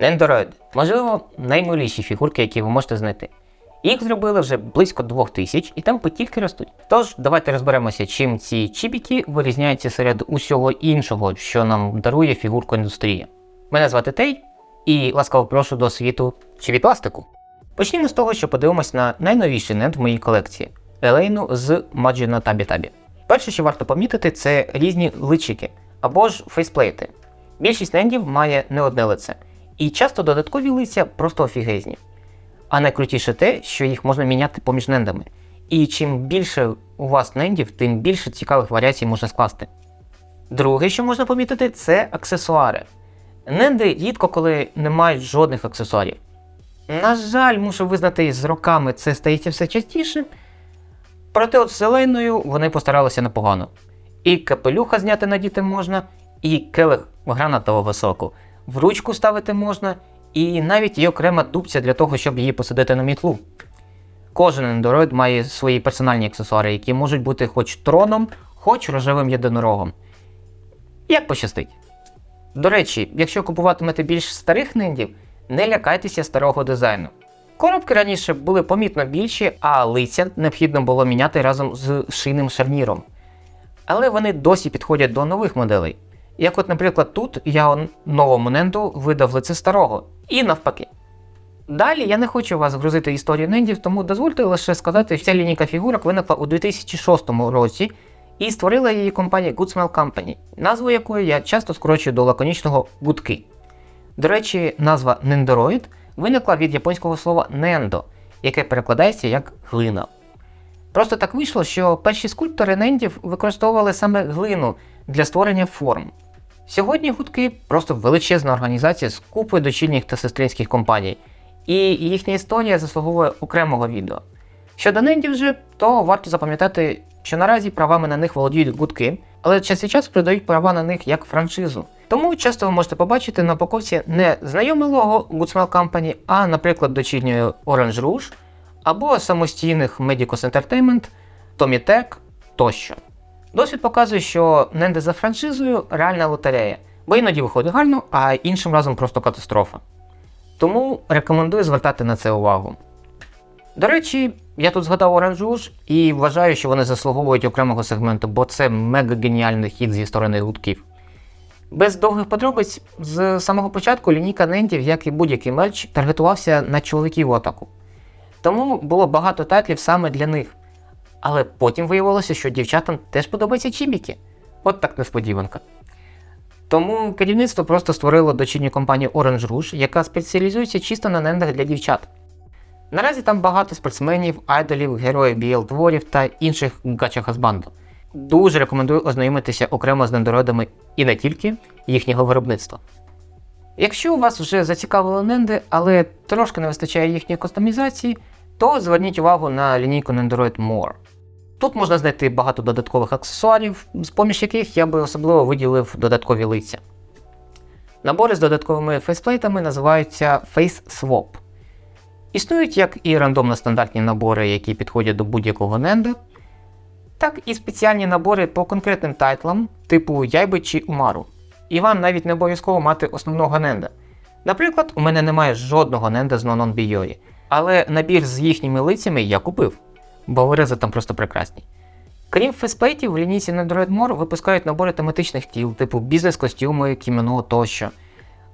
Nendoroid. Можливо, наймиліші фігурки, які ви можете знайти. Їх зробили вже близько 2000 і темпи тільки ростуть. Тож, давайте розберемося, чим ці чібіки вирізняються серед усього іншого, що нам дарує фігурку індустрія. Мене звати Тей, і ласкаво прошу до світу чи від пластику. Почнімо з того, що подивимось на найновіший ненд в моїй колекції Елейну з Маджіна Табі Табі. Перше, що варто помітити, це різні личики або ж фейсплейти. Більшість нендів має не одне лице, і часто додаткові лиця просто офігезні. А найкрутіше те, що їх можна міняти поміж нендами. І чим більше у вас нендів, тим більше цікавих варіацій можна скласти. Друге, що можна помітити, це аксесуари. Ненди рідко коли не мають жодних аксесуарів. На жаль, мушу визнати, з роками це стається все частіше. Проте от з зеленою вони постаралися непогано. І капелюха зняти надіти можна, і келих гранатового соку. В ручку ставити можна, і навіть є окрема дубця для того, щоб її посадити на мітлу. Кожен ендороид має свої персональні аксесуари, які можуть бути хоч троном, хоч рожевим єдинорогом. Як пощастить. До речі, якщо купуватимете більш старих нендів, не лякайтеся старого дизайну. Коробки раніше були помітно більші, а лиця необхідно було міняти разом з шийним шарніром. Але вони досі підходять до нових моделей. Як от, наприклад, тут я новому ненду видав лице старого, і навпаки. Далі я не хочу вас грузити історію нендів, тому дозвольте лише сказати, що ця лінійка фігурок виникла у 2006 році і створила її компанія Good Smell Company, назву якої я часто скорочую до лаконічного гудки. До речі, назва Nendoroid виникла від японського слова нендо, яке перекладається як глина. Просто так вийшло, що перші скульптори нендів використовували саме глину для створення форм. Сьогодні гудки просто величезна організація з купою дочільних та сестринських компаній, і їхня історія заслуговує окремого відео. Щодо нендів же, то варто запам'ятати, що наразі правами на них володіють гудки, але час від часу продають права на них як франшизу. Тому часто ви можете побачити на упаковці не знайоме лого Good Smell Company, а, наприклад, дочірньої Orange Rouge або самостійних Medicos Entertainment, Tommy Tech тощо. Досвід показує, що ненди за франшизою реальна лотерея, бо іноді виходить гарно, а іншим разом просто катастрофа. Тому рекомендую звертати на це увагу. До речі, я тут згадав Orange Rouge і вважаю, що вони заслуговують окремого сегменту, бо це мега геніальний хід зі сторони гудків. Без довгих подробиць, з самого початку лінійка нендів, як і будь-який мерч, таргетувався на чоловіків в атаку. Тому було багато тайтлів саме для них. Але потім виявилося, що дівчатам теж подобаються чібіки. От так несподіванка. Тому керівництво просто створило дочірню компанію Orange Rouge, яка спеціалізується чисто на нендах для дівчат. Наразі там багато спортсменів, айдолів, героїв BL творів та інших гача хазбанду. Дуже рекомендую ознайомитися окремо з нендороидами і не тільки їхнього виробництва. Якщо вас вже зацікавили ненди, але трошки не вистачає їхньої кастомізації, то зверніть увагу на лінійку Nendoroid More. Тут можна знайти багато додаткових аксесуарів, з поміж яких я би особливо виділив додаткові лиця. Набори з додатковими фейсплейтами називаються Face Swap. Існують як і рандомно стандартні набори, які підходять до будь-якого ненда, так і спеціальні набори по конкретним тайтлам, типу Яйби чи Умару. І вам навіть не обов'язково мати основного ненда. Наприклад, у мене немає жодного ненда з Нонон Бійорі, але набір з їхніми лицями я купив, бо вирази там просто прекрасні. Крім фейсплейтів, в лінійці Nendoroid More випускають набори тематичних тіл, типу бізнес-костюми, кімоно тощо.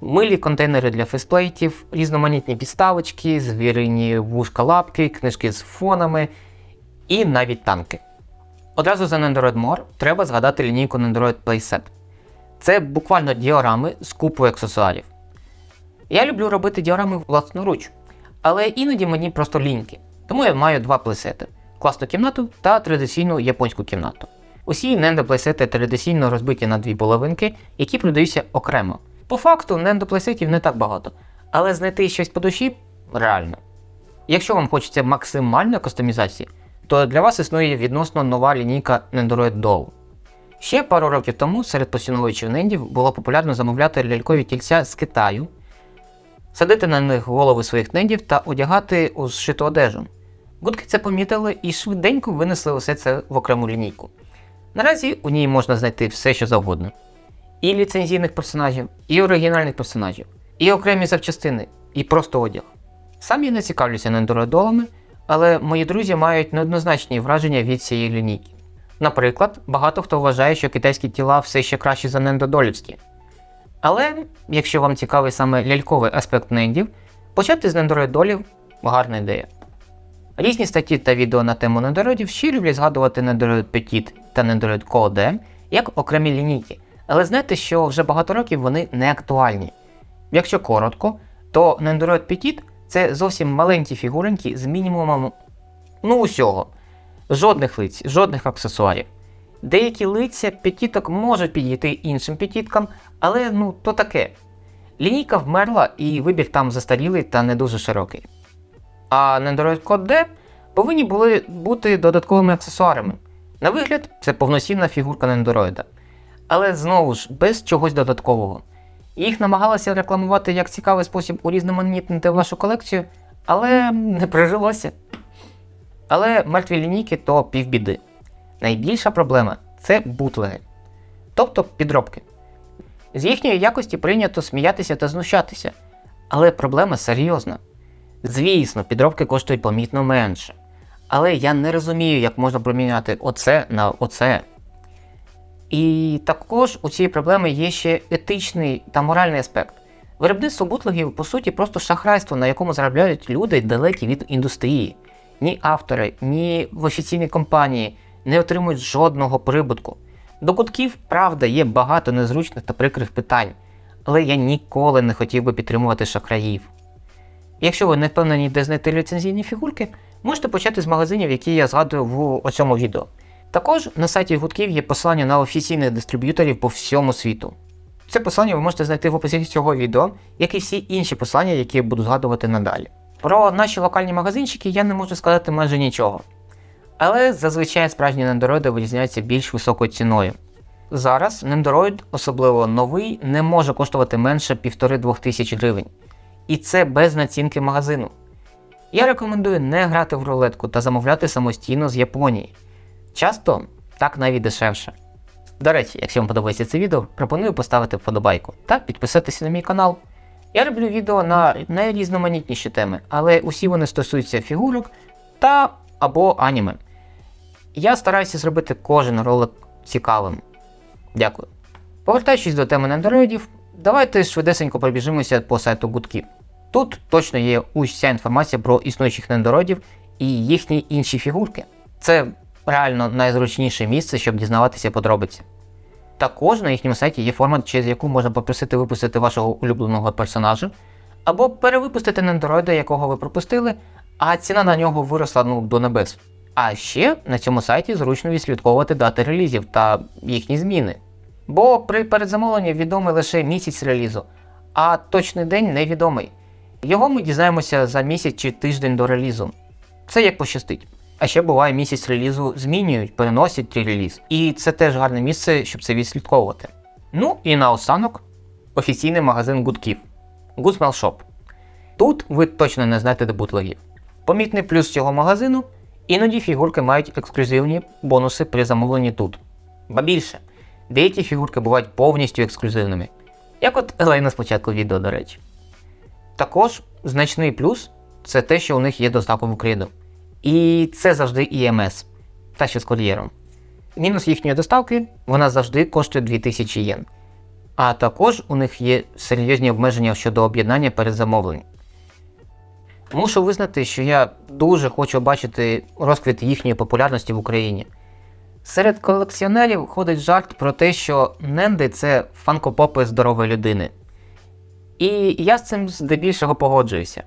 Милі контейнери для фейсплейтів, різноманітні підставочки, звірині вушка лапки, книжки з фонами і навіть танки. Одразу за Nendoroid More треба згадати лінійку Nendoroid Playset. Це буквально діорами з купою аксесуарів. Я люблю робити діорами власноруч, але іноді мені просто ліньки. Тому я маю два плейсети: класну кімнату та традиційну японську кімнату. Усі Nendo плейсети традиційно розбиті на дві половинки, які продаються окремо. По факту Nendo плейсетів не так багато, але знайти щось по душі реально. Якщо вам хочеться максимальної кастомізації, то для вас існує відносно нова лінійка Nendoroid Doll. Ще пару років тому серед поціновувачів нендів було популярно замовляти лялькові кільця з Китаю, садити на них голови своїх нендів та одягати у зшиту одежу. Гудки це помітили і швиденько винесли усе це в окрему лінійку. Наразі у ній можна знайти все, що завгодно: і ліцензійних персонажів, і оригінальних персонажів. і окремі запчастини, і просто одяг. Сам я не цікавлюся нендородолами, але мої друзі мають неоднозначні враження від цієї лінійки. Наприклад, багато хто вважає, що китайські тіла все ще кращі за нендодолівські. Але, якщо вам цікавий саме ляльковий аспект нендів, почати з нендороїдолів гарна ідея. Різні статті та відео на тему нендороїдів ще люблять згадувати нендороїд Petit та нендороїд Code як окремі лінійки, але знайте, що вже багато років вони не актуальні. Якщо коротко, то нендороїд Petit це зовсім маленькі фігуринки з мінімумом ну усього. Жодних лиць, жодних аксесуарів. Деякі лиця п'ятіток можуть підійти іншим п'ятіткам, але ну то таке. Лінійка вмерла і вибір там застарілий та не дуже широкий. А Code D повинні були бути додатковими аксесуарами. На вигляд, це повноцінна фігурка Нендороїда. Але знову ж без чогось додаткового. Їх намагалися рекламувати як цікавий спосіб урізноманітнити вашу колекцію, але не прижилося. Але мертві лінійки то півбіди. Найбільша проблема це бутлеги, тобто підробки. З їхньої якості прийнято сміятися та знущатися, але проблема серйозна. Звісно, підробки коштують помітно менше. Але я не розумію, як можна проміняти оце на оце. І також у цієї проблеми є ще етичний та моральний аспект. Виробництво бутлегів, по суті, просто шахрайство, на якому заробляють люди далекі від індустрії. Ні автори, ні в офіційній компанії не отримують жодного прибутку. До кутків, правда, є багато незручних та прикрих питань, але я ніколи не хотів би підтримувати шахраїв. Якщо ви не впевнені, де знайти ліцензійні фігурки, можете почати з магазинів, які я згадую в цьому відео. Також на сайті гудків є посилання на офіційних дистриб'юторів по всьому світу. Це посилання ви можете знайти в описі цього відео, як і всі інші посилання, які я буду згадувати надалі. Про наші локальні магазинчики я не можу сказати майже нічого. Але зазвичай справжні нендороїди вирізняються більш високою ціною. Зараз нендороїд, особливо новий, не може коштувати менше 1,5-2 тисяч гривень. І це без націнки магазину. Я рекомендую не грати в рулетку та замовляти самостійно з Японії. Часто так навіть дешевше. До речі, якщо вам подобається це відео, пропоную поставити вподобайку та підписатися на мій канал. Я роблю відео на найрізноманітніші теми, але усі вони стосуються фігурок та або аніме. Я стараюся зробити кожен ролик цікавим. Дякую. Повертаючись до теми нендороїдів, давайте швидесенько пробіжимося по сайту гудків. Тут точно є уся інформація про існуючих нендороїдів і їхні інші фігурки. Це реально найзручніше місце, щоб дізнаватися подробиці. Також на їхньому сайті є форма, через яку можна попросити випустити вашого улюбленого персонажа, або перевипустити нендороїда, якого ви пропустили, а ціна на нього виросла ну, до небес. А ще на цьому сайті зручно відслідковувати дати релізів та їхні зміни. Бо при передзамовленні відомий лише місяць релізу, а точний день невідомий. Його ми дізнаємося за місяць чи тиждень до релізу. Це як пощастить. А ще буває місяць релізу змінюють, переносять реліз. І це теж гарне місце, щоб це відслідковувати. Ну і наостанок офіційний магазин гудків Good Smell Shop. Тут ви точно не знаєте де бутлегів. Помітний плюс цього магазину іноді фігурки мають ексклюзивні бонуси при замовленні тут. Ба більше, деякі фігурки бувають повністю ексклюзивними. Як от Елейна спочатку відео, до речі. Також значний плюс це те, що у них є доставка в Україну. І це завжди ІМС, та ще з кур'єром. Мінус їхньої доставки вона завжди коштує 2000 єн. А також у них є серйозні обмеження щодо об'єднання передзамовлень. Мушу визнати, що я дуже хочу бачити розквіт їхньої популярності в Україні. Серед колекціонерів ходить жарт про те, що ненди це фанкопопи здорової людини. І я з цим здебільшого погоджуюся.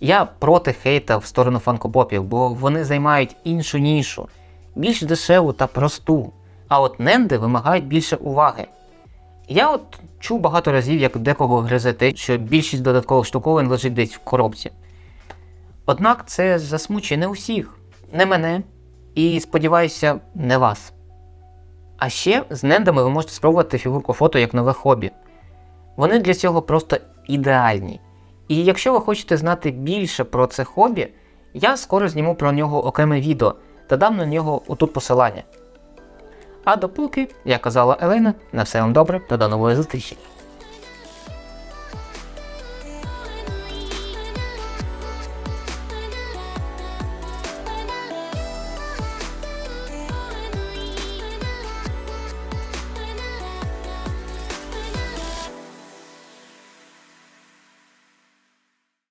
Я проти хейта в сторону фанкопопів, бо вони займають іншу нішу, більш дешеву та просту. А от ненди вимагають більше уваги. Я от чув багато разів, як декого гризе те, що більшість додаткових штуковин лежить десь в коробці. Однак це засмучує не усіх, не мене і, сподіваюся, не вас. А ще з нендами ви можете спробувати фігурку фото як нове хобі. Вони для цього просто ідеальні. І якщо ви хочете знати більше про це хобі, я скоро зніму про нього окреме відео та дам на нього отут посилання. А допоки, як казала Елена, на все вам добре та до нової зустрічі.